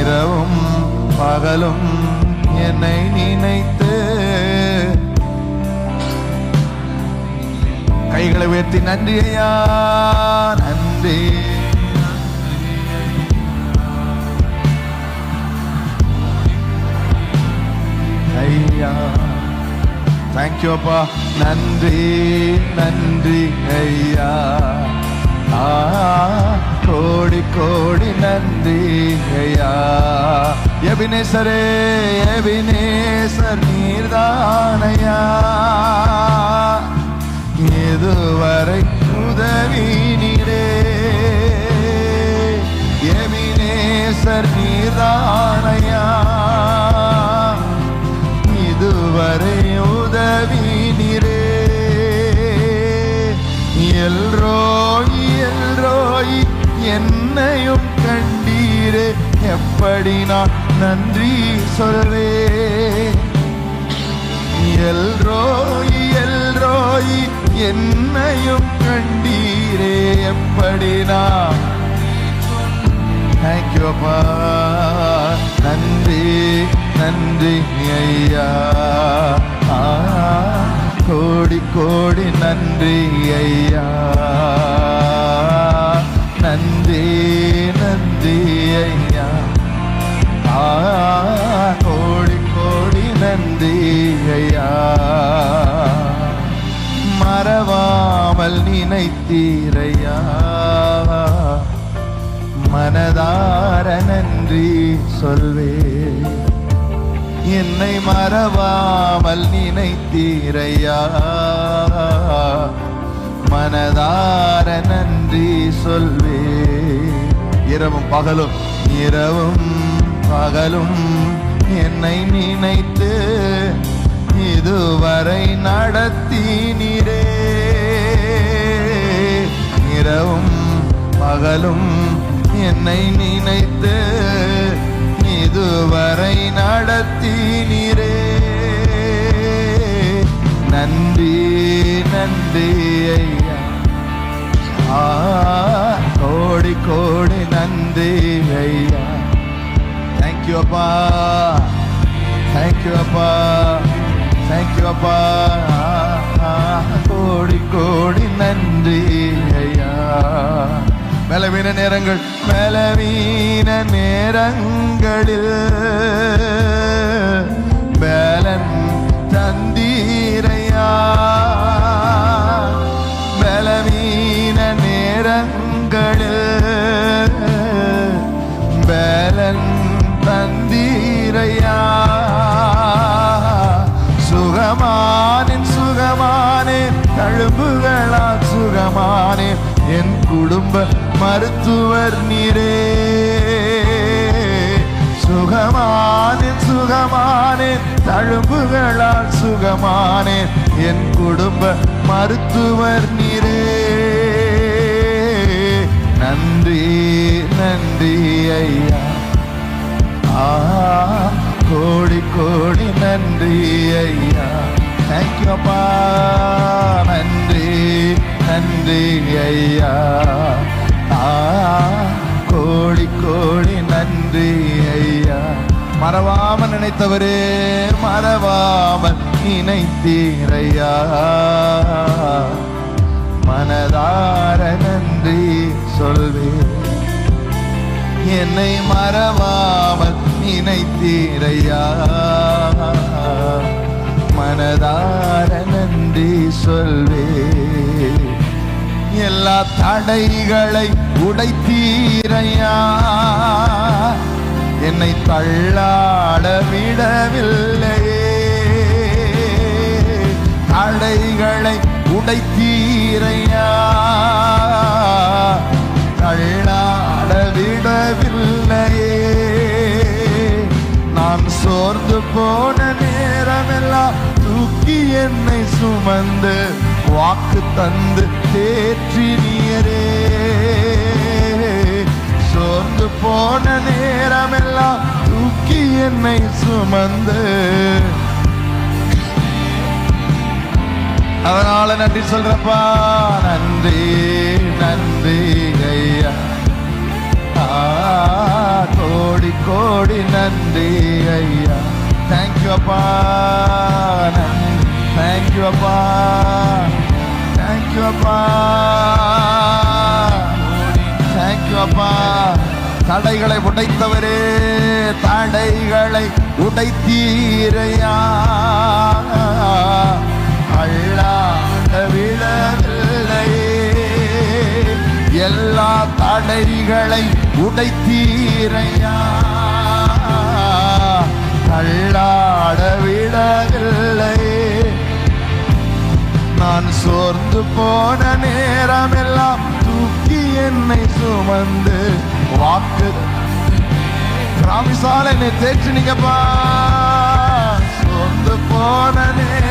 இரவும் பகலும் என்னை நினைத்து கைகளை உயர்த்தி நன்றி ஐயா நன்றி. ஐயா தேங்க்யூ அப்பா. நன்றி நன்றி ஐயா. ஆ கோடி கோடி நன்றி எபினேசரே எபினேசர் நீர்தானையா இதுவரை உதவி நீரே. எபினேசர் நீர்தான் என்னையும் கண்டீரே எப்படி நான் நன்றி சொல்வே? எல்ரோய் எல்ரோய் என்னையும் கண்டீரே எப்படி நான் தேங்க்யூப்பா நன்றி நன்றி ஐயா. கோடி கோடி நன்றி ஐயா. நன்றி நன்றி ஐயா. ஆ, கோடி கோடி நன்றி ஐயா. மறவாமல் நினைத்தீரையா மனதார நன்றி சொல்வே என்னை மறவாமல் நினைத்தீரையா மனதார நன்றி சொல்வே. இரவும் பகலும் இரவும் பகலும் என்னை நினைத்து இதுவரை நடத்தினீரே. இரவும் பகலும் என்னை நினைத்து இதுவரை நடத்தினீரே. நன்றி நன்றி ஐயா ஆ கோடி கோடி நன்றி ஐயா தேங்க்யூ அப்பா. தேங்க்யூ அப்பா. தேங்க்யூ அப்பா. கோடி கோடி நன்றி ஐயா பலவீன நேரங்கள் பலவீன நேரங்களில் பலன் தந்தீரையா பலவீன நேரங்களில் பலன் தந்தீரையா? சுகமானின் சுகமானேன் தழும்புகளால் சுகமானேன் என் குடும்ப மருத்துவர் நீரே. சுகமானேன் சுகமானேன் தழும்புகளால் சுகமானேன் என் குடும்ப மருத்துவர் நீரே. நன்றி நன்றி ஐயா. ஆ கோடி கோடி நன்றி ஐயா. தேங்க்யூ அப்பா. நன்றி நன்றி ஐயா. ஆ கோடி கோடி நன்றி ஐயா. மறவாம நினைத்தவரே மறவாமல் நினைத்தீரையா மனதார நன்றி சொல்வேன். என்னை மறவாமல் நினைத்தீரையா மனதார நன்றி சொல்வே எல்லா தடைகளை உடைத்தீரையா? என்னை தள்ளாட விடவில்லை. தடைகளை உடைத்தீரையா? தள்ளாட விட நான் சோர்ந்து போன நேரமெல்லாம் தூக்கி என்னை சுமந்து வாக்கு தந்து தேற்றினீரே. சோர்ந்து போன நேரமெல்லாம் தூக்கி என்னை சுமந்து அதனால நன்றி சொல்றப்பா. நன்றி நன்றி ஐயா. ஆ, கோடி கோடி நன்றி ஐயா. தேங்க்யூ அப்பா. தேங்க்யூ அப்பா. தேங்க்யூ அப்பா. தேங்க்யூ அப்பா. தடைகளை உடைத்தவரே தடைகளை உடைத்தீரையா. தள்ளாத விழவில்லை எல்லா தடைகளை உடைத்தீரையா. தள்ளாட விழவில்லை. நான் சோர்ந்து போன நேரம் எல்லாம் தூக்கி என்னை சுமந்து வாக்கு. ராமிசால என்னை தேற்றினீங்கப்பா சோர்ந்து போன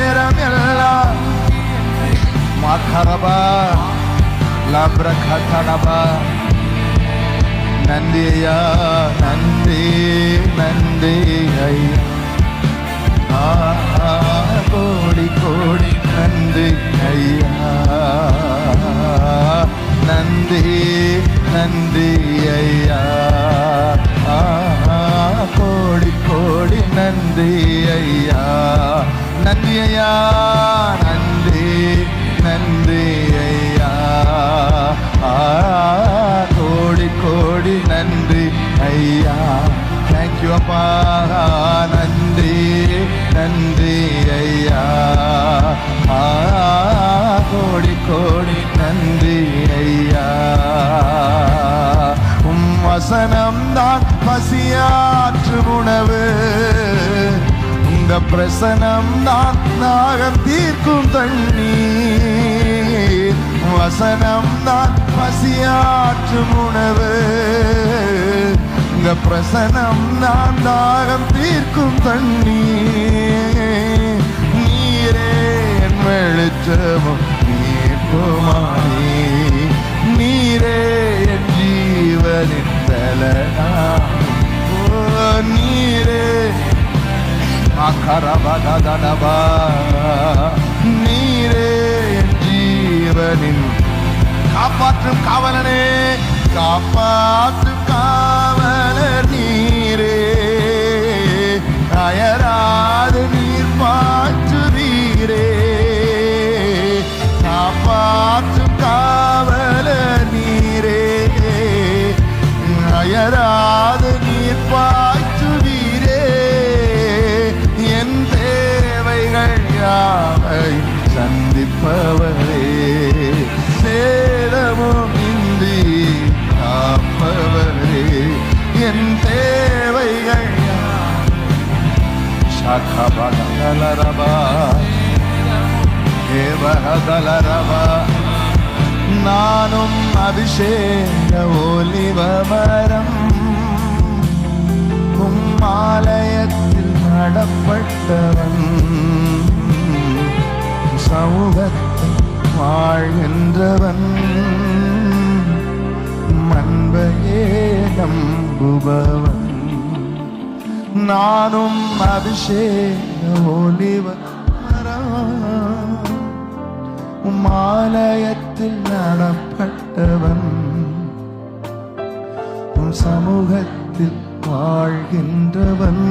நேரம் எல்லாம் மாக்கரபா லப்ரகதனபா நன்றி ஐயா நன்றி நன்றி ஐயா ஆ, ஆ, கோடி கோடி நன்றி ஐயா நன்றி நன்றி ஐயா ஆ, ஆ, கோடி கோடி நன்றி ஐயா நன்றி ஐயா நன்றி நன்றி ஐயா கோடி கோடி நன்றி ஐயா. தேங்க்யூ அப்பா. உங்க பிரசனம் தான் நாகம் தீர்க்கும் தண்ணீர் வசனம் தான் பசியாற்றும் உணவு உங்க பிரசனம் தான் தாகம் தீர்க்கும் தண்ணீர் நீரே என் வெளிச்சமும் நீர்ப்புமானி காப்பாற்றும் சகபகலரபா ஏவகலரபா நானும் அபிஷேக ஒலிவமரம் கும்மாலயத்தில் நடப்பட்டவன். சமூகத்தில் வாழ்கின்றவன். மண்பையே நம்புபவன். நானும் அபிஷேக ஒலிவ மாலயத்தில் நடப்பட்டவன் உன் சமூகத்தில் வாழ்கின்றவன்.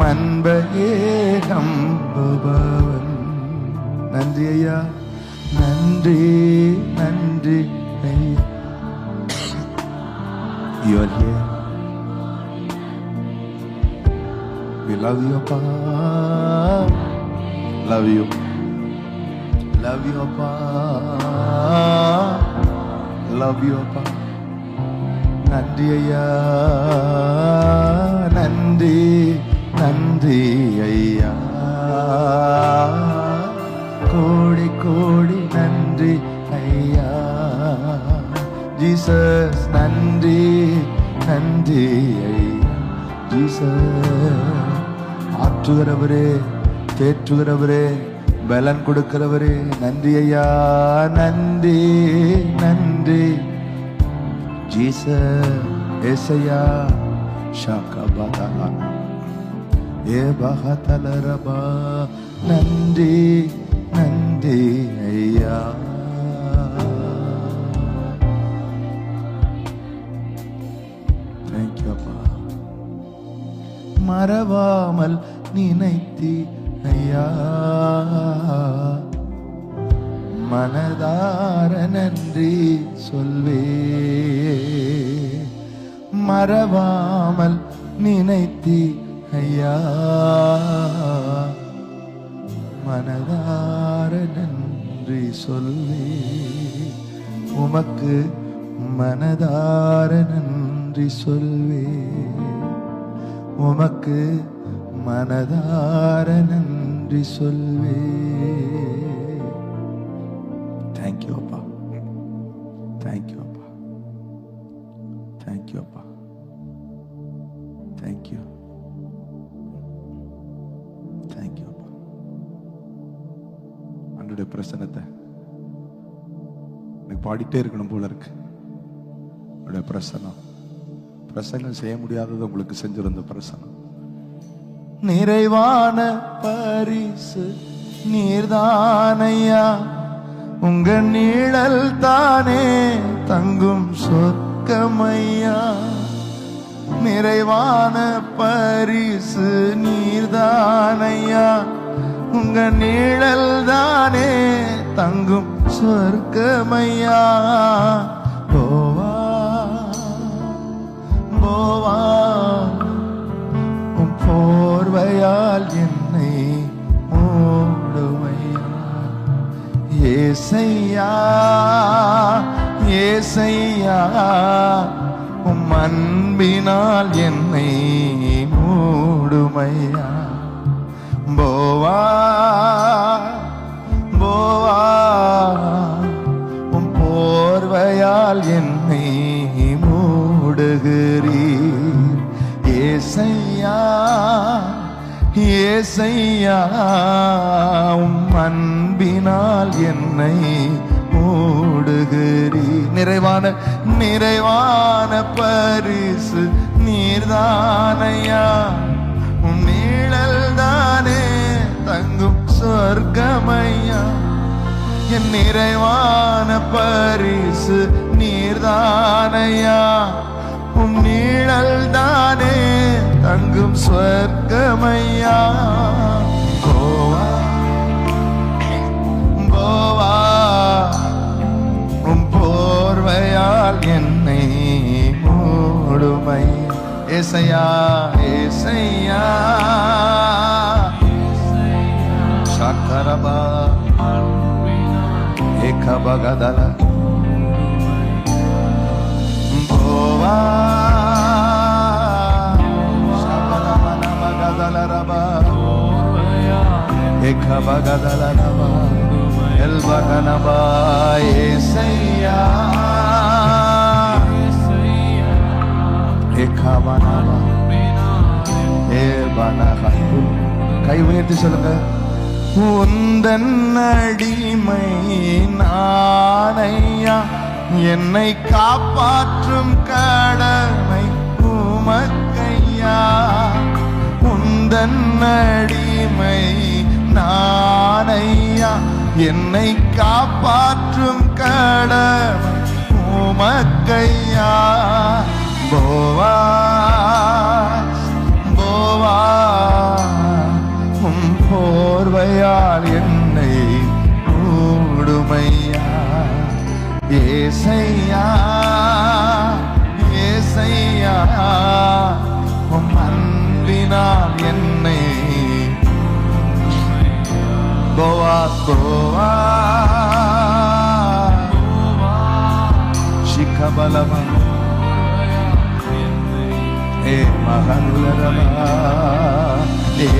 மண்பையே நம்புபவன் நன்றி ஐயா. நன்றி நன்றி ஐயா. You are here. We love you, Papa. Love you. Love you, Papa. Love you, Papa. நன்றி ஐயா நன்றி நன்றி ஐயா கோடி கோடி நன்றி ஐயா ஜீசஸ் நன்றி நன்றி ஐயா ஜீசஸ் ஆற்றுகிறவரே தேற்றுகிறவரே பலன் கொடுக்கிறவரே நன்றி ஐயா நன்றி நன்றி. ஜீச ஏசையா ஷாக்கா ஏ பகதலரபா நன்றி நன்றி ஐயா. மறவாமல் நினைத்தி ஐயா மனதார நன்றி சொல்வே. மறவாமல் நினைத்தி ஐயா மனதார நன்றி சொல்வே. உமக்கு மனதார நன்றி சொல்வே. உமக்கு மனதார நன்றி சொல்வே. தேங்க்யூ அப்பா. தேங்க்யூ அப்பா. தேங்க்யூ அப்பா. தேங்க்யூ தேங்க்யூ அப்பா. அன்றைய பிரசனத்தை எனக்கு பாடிட்டே இருக்கணும் போல இருக்கு. உடைய பிரசனம் பிரசங்கம் செய்ய முடியாதது உங்களுக்கு செஞ்சிருந்த பிரசனம் நிறைவான பரிசு நீர்தானையா? உங்க நீழல் தானே தங்கும் சொர்க்கமையா? நிறைவான பரிசு நீர்தானையா? உங்க நிழல் தானே தங்கும் சொர்க்கமையா? போவா? உன் போர்வையால் என்னை மூடுமையா? ஏசையா ஏசையா உம் அன்பினால் என்னை மூடுமையா? போவா போவா உம் போர்வையால் என்னை ஏசையா உம் அன்பினால் என்னை மூடுகிறீ நிறைவான நிறைவான பரிசு நீர்தானையா? உம் நீழல் தானே தங்கும் சொர்க்கமையா? என் நிறைவான பரிசு நீர்தானையா? உம் நீழல் தானே தங்கும் சொர்க்கமையா போவா. போவா. உம் போர்வையால் என்னை மூடுமை. ஏசையா ஏசையா. சக்கரபா. ஏகபகதல. போவா. ஏகபகதலரபா எல்பகனபா ஏசையா ஏகபனபா ஏபனகத்து கை உயர்த்தி சொல்லுங்க உந்தன் அடிமை நானையா என்னை காப்பாற்றும் கடமை உமக்கையா உந்தன் அடிமை நானையா என்னை காப்பாற்றும் கடவுள் உமக்கையா Kabalama. ஏ மகனுலரமா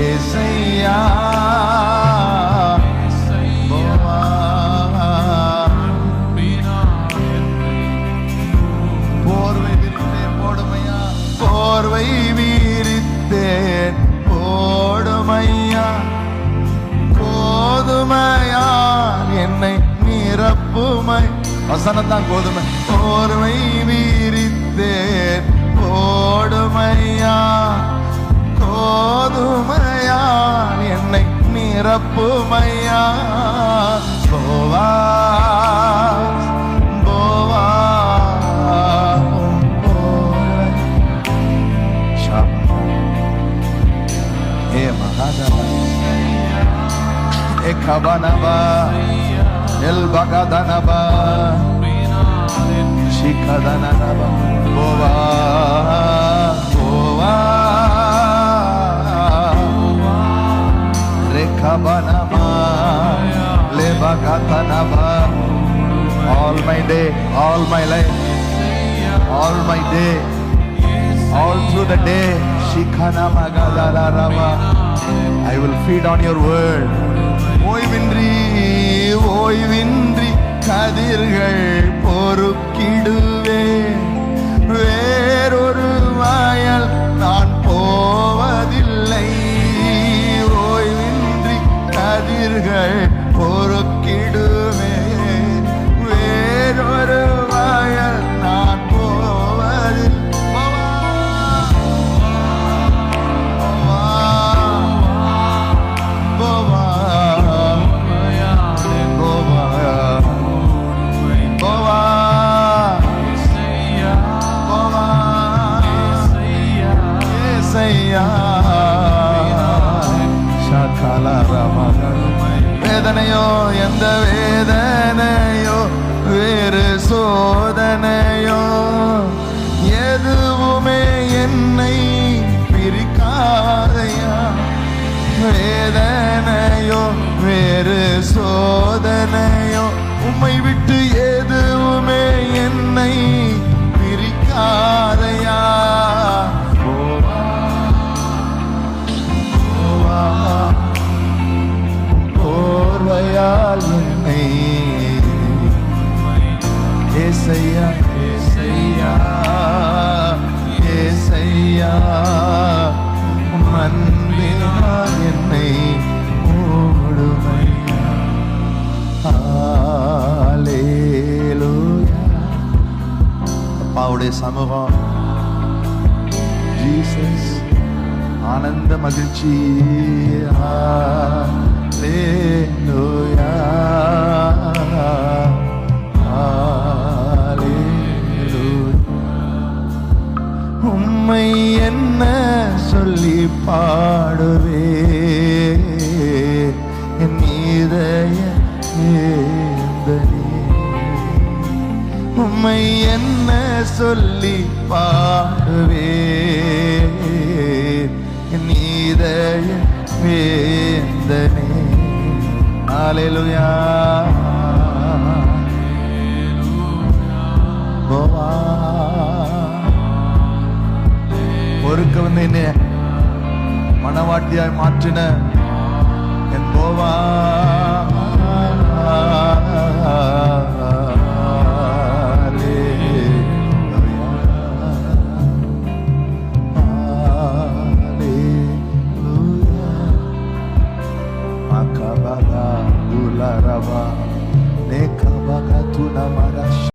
ஏசையா போர்வை விரித்தேன் போடுமையா போர்வை விரித்தேன் போடுமையா கோதுமையா என்னை நிரப்புமை வசனம் தான் கோதுமை போர்வை வீரித்தேன். ஓடுமையா கோதுமையா என்னை நிரப்புமையா. All my life, all my day. all through the day. Shikana Magadala Rama. I will feed on your word. ஓய்வின்றி ஓய்வின்றி கதிர்கள் பொறுக்கிடுவே வேறொரு வாயல் நான் போவதில்லை ஓய்வின்றி கதிர்கள் பொறு விட்டு எதுவுமே என்னை பிரிக்கா அப்பாவுடைய சமூகம். ஜீசஸ் ஆனந்த மகிழ்ச்சி. உம்மை என்ன சொல்லி பாடுவே? என் இதய உம்மை என்ன சொல்லி பாடுவே. என் வேந்தனே. ஹalleluya. பொறுக்க வந்து என்ன மனவாட்டியாய் மாற்றின என் போவா tu na mão.